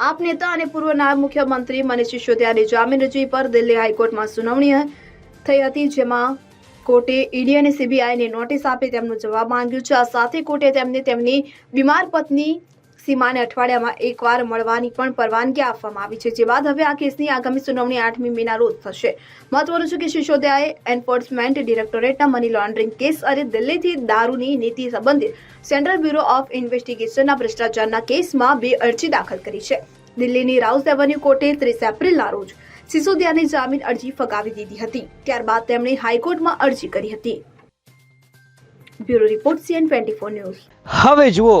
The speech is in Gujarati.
આપ નેતા અને પૂર્વ નાયબ મુખ્યમંત્રી મનીષ સિસોદિયાની જામીન અરજી પર દિલ્હી હાઈકોર્ટમાં સુનાવણી થઈ હતી, જેમાં કોર્ટે ઈડી અને સીબીઆઈને નોટિસ આપી તેમનો જવાબ માંગ્યો છે. આ સાથે કોર્ટે તેમને તેમની બીમાર પત્ની સીમાને અઠવાડિયામાં એકવાર મળવાની પણ પરવાનગી આપવામાં આવી છે, જે બાદ હવે આ કેસની આગામી સુનાવણી આઠમી મેના રોજ થશે. મહત્વનું છે કે સિસોદિયાએ એન્ફોર્સમેન્ટ ડિરેક્ટોરેટના મની લોન્ડરિંગ કેસ અને દિલ્હીથી દારૂની નીતિ સંબંધિત સેન્ટ્રલ બ્યુરો ઓફ ઇન્વેસ્ટિગેશનના ભ્રષ્ટાચારના કેસમાં બે અરજી દાખલ કરી છે. દિલ્હીની રાઉસ એવન્યુ કોર્ટે ત્રીસ એપ્રિલના રોજ સિસોદિયાની જામીન અરજી ફગાવી દીધી હતી. ત્યારબાદ તેમણે હાઈકોર્ટમાં અરજી કરી હતી. Bureau report CN twenty news. હવે જુઓ